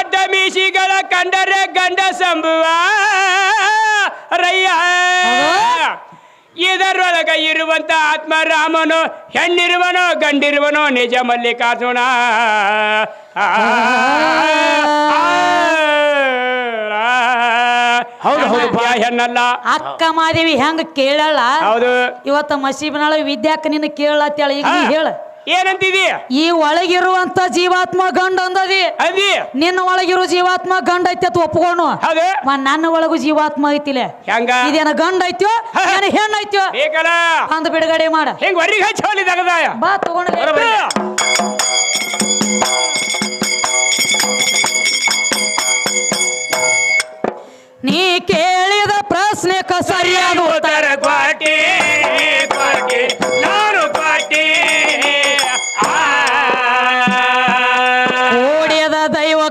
ಅಡ್ಡ ಮೀಸಿಗಳ ಕಂಡರೆ ಗಂಡ ಸಂಭುವ ರಯ್ಯ ಇದರೊಳಗ ಇರುವಂತ ಆತ್ಮರಾಮನು ಹೆಣ್ಣಿರುವನೋ ಗಂಡಿರುವನೋ ನಿಜ ಮಲ್ಲಿಕಾರ್ಜುನ ಹೌದು, ಹೌದು. ಹೆಣ್ಣಲ್ಲ ಅಕ್ಕ ಮಾದೇವಿ ಹೆಂಗ್ ಕೇಳಲ್ಲ ಹೌದು ಇವತ್ತ ಮಸೀಬ್ನಾಳ ವಿದ್ಯಾಕ ನಿನ್ನ ಕೇಳತ್ತೇಳ ಈಗ ನೀ ಹಾ. ಹೇಳ ಏನಂತಿದಿ ಈ ಒಳಗಿರುವಂತ ಜೀವಾತ್ಮ ಗಂಡ ಅಂದದಿ. ಅಂದಿ? ನಿನ್ನ ಒಳಗಿರುವ ಜೀವಾತ್ಮ ಗಂಡ ಐತಿ ಅಂತ ಒಪ್ಕೊಂಡು ಹೌದು. ನನ್ನ ಒಳಗೂ ಜೀವಾತ್ಮ ಐತಿಲೆ. ಹೆಂಗ? ಇದೇನ ಗಂಡ ಐತ್ಯೋ? ಏನ ಹೆಣ್ಣ ಐತ್ಯೋ? ಬೇಕಲ್ಲ. ಅಂದ ಬಿಡುಗಡೆ ಮಾಡ. ಹೆಂಗ್ ಹೊರಗೆ ಹಚ್ಚಿ ಹೋಲಿ ತಗದಾಯ ಬಾ ತಗೊಂಡು ನೀ ಕೇಳಿದ ಪ್ರಶ್ನೆ ಸರಿಯಾದ ಉತ್ತರ ಉತ್ತರ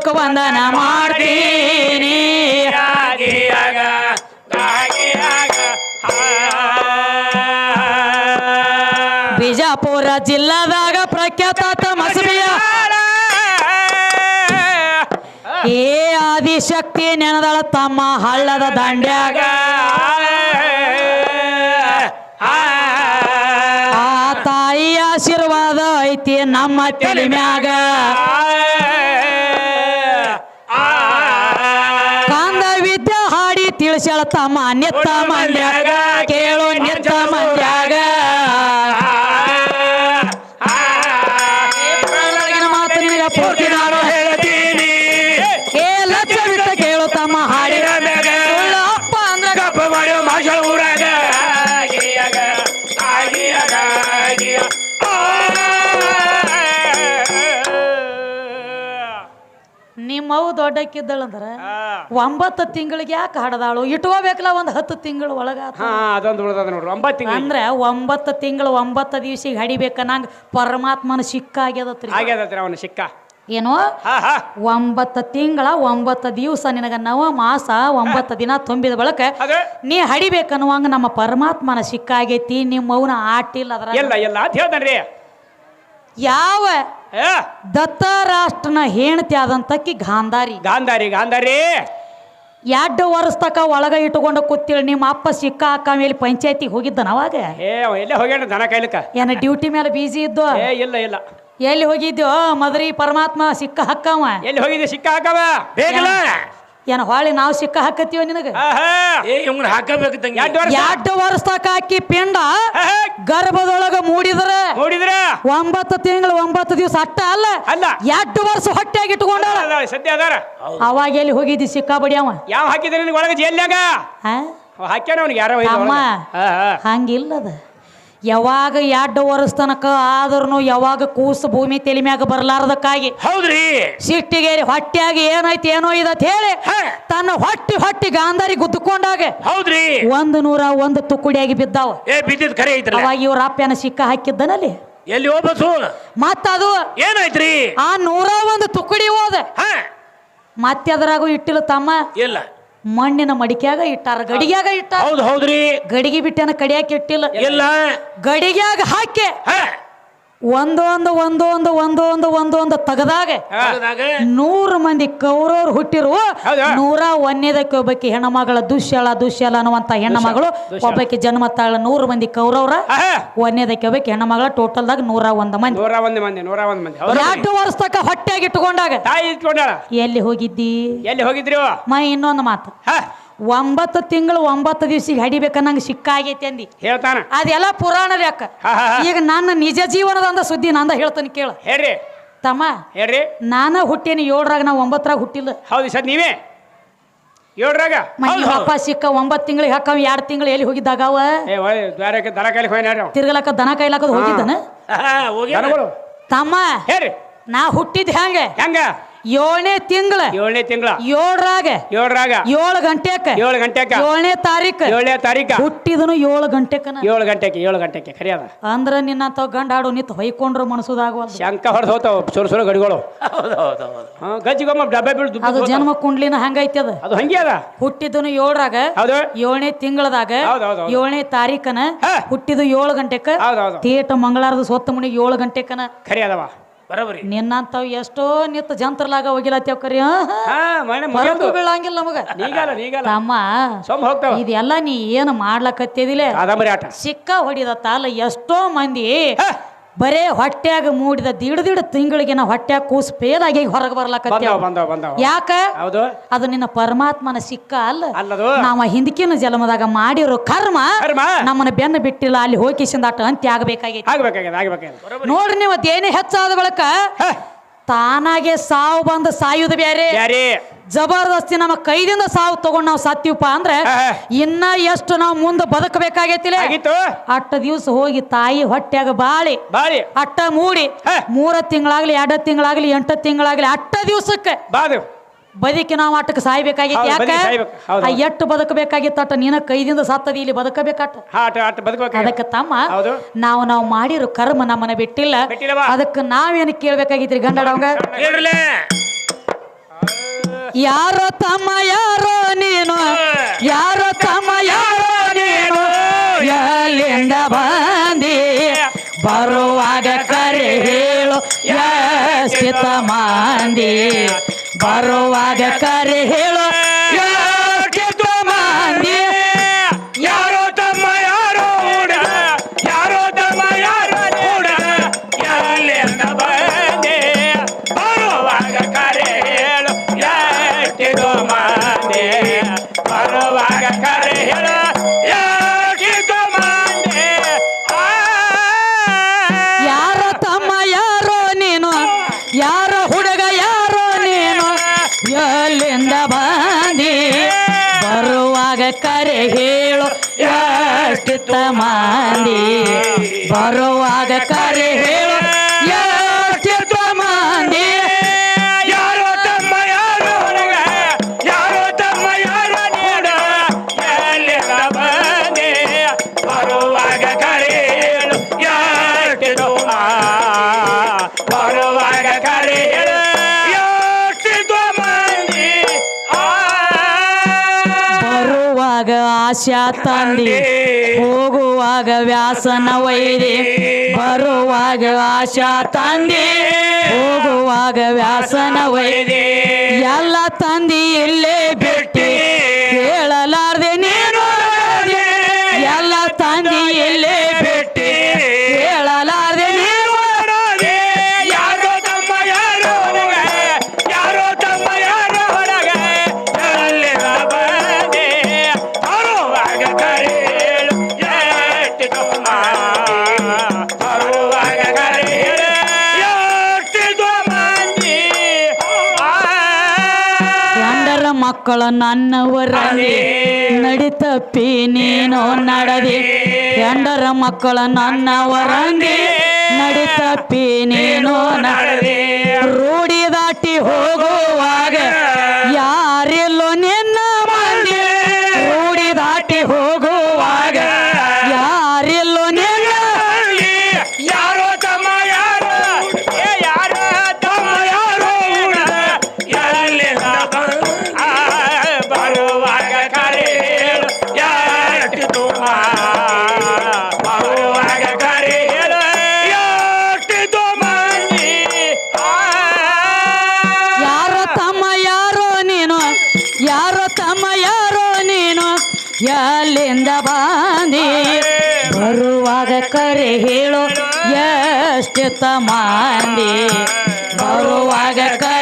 ದೈವಕ್ಕೆ ವಂದನ ಮಾಡ್ತೀನಿ. ಬಿಜಾಪುರ ಜಿಲ್ಲಾದಾಗ ಪ್ರಖ್ಯಾತ ಮಸಬಿಯ ಏ ಆದಿಶಕ್ತಿ ನೆನದಳ ತಮ್ಮ ಹಳ್ಳದ ದಂಡ್ಯಾಗ. ಆ ತಾಯಿ ಆಶೀರ್ವಾದ ಐತಿ ನಮ್ಮ ತಲೆ ಮ್ಯಾಗ ಹಾಡಿ ಮಾನ್ಯತಾ ಮಂಡ್ಯಾಗ ಕೇಳು ನಿತ್ತ ಮಂಡ್ಯಾಗ ದೊಡ್ಡಕ್ಕಿದ್ದಳಂದ್ರ. ಒಂಬತ್ತು ತಿಂಗಳಿಗೆ ಯಾಕೆ ಹಡದಾಳು? ಇಟ್ಕೋಬೇಕಲ್ಲ ಒಂದು ಹತ್ತು ತಿಂಗಳು ಒಳಗ ಅದೊಂದು ಉಳ್ದದ ನೋಡ್ರಿ ಒಂಬತ್ತು ತಿಂಗಳು ಅಂದ್ರೆ ಒಂಬತ್ತು ತಿಂಗಳು ಒಂಬತ್ತು ದಿವ್ಸಿಗೆ ಹಡಿಬೇಕ ನಂಗ ಪರಮಾತ್ಮನ ಸಿಕ್ಕ ಆಗ್ಯದತ್ರಿ. ಅವನ ಸಿಕ್ಕ ಏನು? ಒಂಬತ್ತು ತಿಂಗಳ ಒಂಬತ್ತು ದಿವಸ ನಿನಗ ನವ ಮಾಸ ಒಂಬತ್ತು ದಿನ ತುಂಬಿದ ಬಳಕ ನೀ ಹಡಿಬೇಕನ್ನುವಂಗ ನಮ್ಮ ಪರಮಾತ್ಮನ ಸಿಕ್ಕಾಗೈತಿ ನಿಮ್ಮ ಮೌನ ಆಟಿಲ್ಲ ಅದ್ರ ಯಾವ ದತ್ತರಾಷ್ಟ್ರನ ಹೆಂಡತಿ ಆದಂತಕ್ಕಿ ಗಾಂಧಾರಿ. ಗಾಂಧಾರಿ ಗಾಂಧಾರಿ. ಎರಡು ವರ್ಷ ತಕ ಒಳಗ ಇಟ್ಕೊಂಡು ಕೂತಿಳ್ ನಿಮ್ಮ ಅಪ್ಪ ಸಿಕ್ಕ ಅಕ್ಕ ಮೇಲೆ ಪಂಚಾಯತಿ ಹೋಗಿದ್ದನ ಅವಾಗ ಏ ಅವ ಎಲ್ಲೇ ಹೋಗ್ಯಾನ ದನ ಕಾಯ್ಲಿಕ್ಕ? ಏನ ಡ್ಯೂಟಿ ಮೇಲೆ ಬಿಜಿ ಇದ್ದು? ಏ ಇಲ್ಲ ಇಲ್ಲ. ಎಲ್ಲಿ ಹೋಗಿದ್ಯೋ? ಮದ್ರಿ ಪರಮಾತ್ಮ ಸಿಕ್ಕ ಹಕ್ಕವ ಎಲ್ಲಿ ಹೋಗಿದ್ದೆ ಸಿಕ್ಕ ಹಾಕವ ಬೇಕಲ್ಲ? ಏನ ಹೊಳಿ ನಾವು ಸಿಕ್ಕ ಹಾಕತ್ತೀವ ನಿನಗ? ಆಹಾ. ಏ ಇವ್ನ ಹಾಕಬೇಕು ತಂಗಿ. ಎರಡು ವರ್ಷ? ತಕ ಹಾಕಿ ಪಿಂಡ. ಗರ್ಭದೊಳಗ ಮೂಡಿದ್ರ ಒಂಬತ್ತು ತಿಂಗಳು ಒಂಬತ್ತು ದಿವಸ ಅಟ್ಟ ಅಲ್ಲ. ಅಲ್ಲ. ಎರಡು ವರ್ಷ ಹೊಟ್ಟೆಯಾಗಿ ಇಟ್ಕೊಂಡ ಸದ್ಯ ಅದಾರ. ಅವಾಗ ಎಲ್ಲಿ ಹೋಗಿದ್ದಿ ಸಿಕ್ಕಾಬಡಿ ಅವ? ಯಾವ ಹಾಕಿದ್ರೆ ನಿನಗೆ ಒಳಗೆ ಆ? ಅವ ಹಾಕ್ಯಾನ ಅವ್ನಿಗೆ ಯಾರೋ ಒಯ್ದು ತಮ್ಮ. ಒಳಗೆ. ಹಾ, ಹಾ. ಹಂಗಿಲ್ಲದ. ಯಾವಾಗ ಎರಡು ವರ್ಷ ತನಕ ಆದ್ರೂ ಯಾವಾಗ ಕೂಸು ಭೂಮಿ ತಲೆ ಮ್ಯಾಗ ಬರ್ಲಾರ್ದಕ್ಕಾಗಿ ಹೌದ್ರಿ. ಸಿಟ್ಟಿಗೇರಿ ಹೊಟ್ಟೆಯಾಗಿ ಏನೈತಿ ಏನೋ ಇದತ್ ಹೇಳಿ ಹಾ. ತನ್ನ ಹೊಟ್ಟಿ ಹೊಟ್ಟಿ ಗಾಂಧಾರಿ ಗುದ್ದುಕೊಂಡಾಗ ಹೌದ್ರಿ. ಒಂದು ನೂರ ಒಂದು ತುಕ್ಕುಡಿಯಾಗಿ ಬಿದ್ದಾವ. ಏ ಬಿದ್ದಿದ್ ಕರೆ ಐತ್ರಲ್ಲ. ಅವಾಗ ಇವ್ರ ಅಪ್ಪನ ಸಿಕ್ಕ ಹಾಕಿದ್ದನಲ್ಲಿ. ಎಲ್ಲಿ ಹೋಗ್ಬಸು ಮತ್ತದು? ಏನಾಯ್ತ್ರಿ? ಆ ನೂರ ಒಂದು ತುಕಡಿ ಹೋದ. ಹಾ. ಮತ್ತೆ ಅದರಾಗು ಇಟ್ಟಿಲ್ಲ ತಮ್ಮ. ಇಲ್ಲ. ಮಣ್ಣಿನ ಮಡಿಕ್ಯಾಗ ಇಟ್ಟಾರ ಗಡಿಗ್ಯಾಗ ಇಟ್ಟಾರ. ಹೌದು ಹೌದ್ರಿ. ಗಡಿಗೆ ಬಿಟ್ಟನ ಕಡಿಯಾಕ ಇಟ್ಟಿಲ್ಲ. ಇಲ್ಲ. ಗಡಿಗ್ಯಾಗ ಹಾಕಿ. ಹಾ. ಒಂದೊಂದು ಒಂದೊಂದು ಒಂದೊಂದು ಒಂದೊಂದು ತೆಗದಾಗ ನೂರು ಮಂದಿ ಕೌರವ್ರು ಹುಟ್ಟಿರುವ ಹೌದಾ? ನೂರ ಒಂದನೇದಕ್ಕೆ ಒಬ್ಬಾಕಿ ಹೆಣ್ಣಮಗಳ ದುಶ್ಯಳ ದುಶ್ಯಳ ಅನ್ನುವಂತ ಹೆಣ್ಣಮಗಳು ದುಶ್ಯಳ. ಒಬ್ಬಾಕಿ ಜನ್ಮ ತಾಳ ನೂರು ಮಂದಿ ಕೌರವ್ರ ಒಂದೇದಕ್ಕೆ ಒಂದನೇದಕ್ಕೆ ಒಬ್ಬಾಕಿ ಹೆಣ್ಣಮಗಳ ಟೋಟಲ್ದಾಗ ನೂರ ಒಂದು ಮಂದಿ. ನೂರ ಒಂದು ಮಂದಿ ನೂರ ಒಂದು ಮಂದಿ? ಎರಡು ವರ್ಷ ತಕ್ಕ ತಾಯಿ ಇಟ್ಕೊಂಡಾಳ? ಎಲ್ಲಿ ಹೋಗಿದ್ದಿ? ಎಲ್ಲಿ ಹೋಗಿದ್ರಿ ಮೈ ಮ ಇನ್ನೊಂದು ಮಾತು. ಹಾ. ಒಂಬತ್ತು ತಿಂಗಳು ಒಂಬತ್ತು ದಿವ್ಸಿಗೆ ಹಡಿಬೇಕನ್ನಂಗೆ ಸಿಕ್ಕಾಗೈತಿ ಅಂದಿ. ಹೇಳ್ತಾನ. ಅದೆಲ್ಲ ಪುರಾಣ ಲೆಕ್ಕ. ಹಾ, ಹಾ, ಹಾ. ಈಗ ನನ್ನ ನಿಜ ಜೀವನದಂದ ಸುದ್ದಿ ನಂದ ಹೇಳ್ತಾನೆ ಕೇಳ. ಹೇಳ್ರಿ. ತಮ್ಮ ಹೇಳ್ರಿ. ನಾನ ಹುಟ್ಟೇನಿ ಏಳರಾಗ ನಾ ಒಂಬತ್ತರಾಗ ಹುಟ್ಟಿಲ್ಲ ಹೌದು ಸರ್ ನೀವೇ. ಏಳ್ರಾಗ? ಮನೆ ಸಿಕ್ಕ ಒಂಬತ್ತು ತಿಂಗಳಿಗೆ ಹಾಕವ್ ಎರಡು ತಿಂಗಳು ಎಲ್ಲಿ ಹೋಗಿದ್ದಾಗ ಅವ? ಏ ದ್ವಾರಕ್ಕೆ. ತಿರ್ಗಲಕ್ಕ ದನ ಕಾಯ್ಲಾಕದ್ ಹೋಗಿದ್ದಾನ? ಹೋಗಿ ದನಗಳು ತಮ್ಮ ಹೇಳ್ರಿ. ನಾ ಹುಟ್ಟಿದ್ ಹೆಂಗ? ಹೆಂಗ? ಏಳನೇ ತಿಂಗಳ. ಏಳನೇ ತಿಂಗಳ. ಏಳರಾಗ. ಏಳರಾಗ. ಏಳು ಗಂಟೆಕ ಏಳು ಗಂಟೆಕ ಏಳನೇ ತಾರೀಕು. ಏಳನೇ ತಾರೀಕು. ಹುಟ್ಟಿದನು ಏಳು ಗಂಟೆಕನ ಏಳು ಗಂಟೆಗೆ ಏಳು ಗಂಟೆಗೆ ಖರಿಯದ? ಅಂದ್ರ ನಿನ್ನಂತ ಗಂಡ ಆಡು ನಿಂತು ಹೊಯ್ಕೊಂಡ್ರು ಮನಸುದಾಗ ಶಂಕ ಹೊಡೆದು ಹೋತಾವ ಸುರು ಸುರು ಗಡಿಗಳು. ಗಜ್ಜಿಗೊಮ್ಮ ಡಬ್ಬೆ ಬೀಳ್ ದುಡ್ಡು ಅದು. ಜನ್ಮ ಕುಂಡ್ಲಿನ ಹಂಗೈತಿ ಅದ. ಅದು ಹಂಗೆ ಅದ? ಹುಟ್ಟಿದನು ಏಳರಾಗ. ಹೌದು. ಏಳನೇ ತಿಂಗಳದಾಗ. ಏಳನೇ ತಾರೀಕನ ಹುಟ್ಟಿದ ಏಳು ಗಂಟೆಕ ಹೌದು ಹೌದು. ತೇಟ ಮಂಗಳಾರದ ಸೋತ್ತ ಮುನಿಗೆ ಏಳು ಗಂಟೆಕನ ಖರಿ ಅದವ ಬರೋಬರಿ. ನಿನ್ನಂತವ್ ಎಷ್ಟೋ ನಿತ್ತ ಜಂತ್ರಲಾಗ ಹೋಗಿಲ್ಲತ್ತೇವ್ ಕರಿ ಬೀಳಂಗಿಲ್ಲ ನಮಗ. ನೀಗಲ್ಲ ನೀಗಲ್ಲ. ತಮ್ಮ ಸೊಮ್ಮ ಹೋಗ್ತಾವ. ಇದೆಲ್ಲ ನೀ ಏನು ಆಟ. ಸಿಕ್ಕ ಹೊಡಿದ ತಾಲ ಎಷ್ಟೋ ಮಂದಿ ಬರೇ ಹೊಟ್ಯಾಗ ಮೂಡಿದ ದಿಡ ದಿಡ ತಿಂಗಳಿಗೆ ನಾ ಹೊಟ್ಯಾಗ ಕೂಸ್ ಪೇಲಾಗಿ ಹೊರಗೆ ಬರ್ಲಾಕತ್ತೀವಿ. ಯಾಕ? ಹೌದು. ಅದು ನಿನ್ನ ಪರಮಾತ್ಮನ ಸಿಕ್ಕ ಅಲ್ಲ. ನಾವ ಹಿಂದಕಿನ ಜನ್ಮದಾಗ ಮಾಡಿರೋ ಕರ್ಮ ಕರ್ಮ. ನಮ್ಮನ್ನ ಬೆನ್ನ ಬಿಟ್ಟಿಲ್ಲ ಅಲ್ಲಿ ಹೋಗಿಸಿಂದ ಅಟ ಅಂತ್ಯ ಆಗಬೇಕಾಗೈತಿ. ನೋಡ್ರಿ ನೀವು ಅದೇನೇ ಹೆಚ್ಚಾದ ಬಳಕ ತಾನಾಗೆ ಸಾವು ಬಂದು ಸಾಯುದು ಬ್ಯಾರೆ. ಯಾರಿ ಜಬರ್ದಸ್ತಿ ನಮ್ಮ ಕೈದಿಂದ ಸಾವು ತಗೊಂಡ್ ನಾವು ಸತ್ತೀವಪ್ಪ ಅಂದ್ರೆ. ಇನ್ನ ಎಷ್ಟು ನಾವು ಮುಂದೆ ಬದುಕಬೇಕಾಗೈತಿಲ್ಲ ಅಟ್ಟ ದಿವ್ಸ ಹೋಗಿ ತಾಯಿ ಹೊಟ್ಟೆಗ ಬಾಳಿ. ಅಟ್ಟ ಮೂಡಿ. ಮೂರ ತಿಂಗಳಾಗ್ಲಿ ಎರಡ ತಿಂಗಳಾಗ್ಲಿ ಎಂಟ ತಿಂಗಳಾಗ್ಲಿ ಅಟ್ಟ ದಿವ್ಸಕ್ಕೆ ಬಾದು. ಬದುಕಿ ನಾವು ಅಟ್ಟಕ್ಕೆ ಸಾಯ್ಬೇಕಾಗಿತ್ತು ಯಾಕೆ? ಎಟ್ಟು ಬದುಕಬೇಕಾಗಿತ್ತು ಅಟ್ಟ ನೀನ ಕೈದಿಂದ ಸತ್ತದಿ ಇಲ್ಲಿ ಆಟ ಅದಕ್ಕೆ ತಮ್ಮ. ನಾವು ನಾವು ಮಾಡಿರೋ ಕರ್ಮ ನಮ್ಮನ್ನ ಬಿಟ್ಟಿಲ್ಲ? ಅದಕ್ಕೆ ನಾವೇನು ಕೇಳ್ಬೇಕಾಗಿತ್ರಿ ಗಂಡಡವಂಗ ಯಾರೋ ತಮ್ಮ ಯಾರೋ ನೀನು ಯಾರೋ ತಮ್ಮ ಯಾರೋ ನೀನು ಎಲ್ಲಿಂದ ಬಂದಿ? ಬರುವಾಗ ಕರೆ ಹೇಳು ಯಸ್ಕಿತ ಮಾಂದಿ? ಬರುವಾಗ ಕರೆ ಹೇಳು ಕರೆ ಹೇಳು ಎಷ್ಟಿತ್ತ ತಮಾನಿ ಬರುವಾಗ ಕರೆ ಆಶಾ ತಂದಿ ಹೋಗುವಾಗ ವ್ಯಾಸನ ವೈರಿ ಬರುವಾಗ ಆಶಾ ತಂದಿ ಹೋಗುವಾಗ ವ್ಯಾಸನ ವೈರಿ ಎಲ್ಲ ತಂದಿ ಇಲ್ಲೇ ಬಿಟ್ಟಿ ಮಕ್ಕಳ ನನ್ನವರಲ್ಲಿ ನಡಿತಪ್ಪಿ ನೀನು ನಡದಿ. ಹೆಂಡರ ಮಕ್ಕಳ ನನ್ನವರಂಗೆ ನಡಿತಪ್ಪಿ ನೀನು ನಡದಿ. ರೂಢಿ ದಾಟಿ ಹೋಗುವಾಗ ಯಾರಿಲ್ಲೋ ನಿನ್ನ ಮಂದಿ. ರೂಢಿ ದಾಟಿ ಹೋಗುವಾಗ ಯಾರಿಲ್ಲೋ ನಿನ್ನ ಎಲ್ಲಿಂದ ಬಂದಿ ಬರುವಾಗ ಕರೆ ಹೇಳು ಎಷ್ಟಿತ್ತ ಮಂದಿ? ಬರುವಾಗ ಕರೆ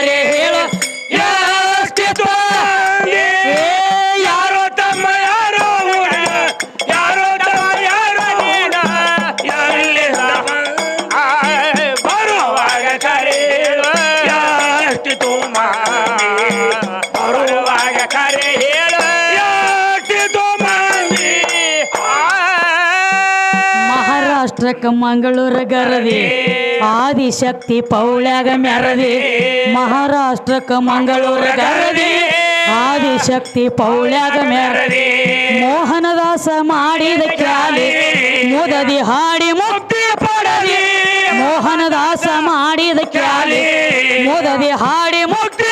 ಮಹಾರಾಷ್ಟ್ರಕ್ಕೆ ಮಂಗಳೂರು ಗರದಿ ಆದಿಶಕ್ತಿ ಪೌಳ್ಯಾಗ ಮೆರದಿ ಮಹಾರಾಷ್ಟ್ರಕ್ಕೆ ಮಂಗಳೂರು ಗರದಿ ಆದಿಶಕ್ತಿ ಪೌಳ್ಯಾಗ ಮೆರದಿ ಮೋಹನದಾಸ ಮಾಡಿದ ಕ್ಯಾಲಿ. ಮುದದಿ ಹಾಡಿ ಮುಕ್ತಿ ಪಡದಿ. ಮೋಹನದಾಸ ಮಾಡಿದ ಕ್ಯಾಲಿ. ಮುದದಿ ಹಾಡಿ ಮುಕ್ತಿ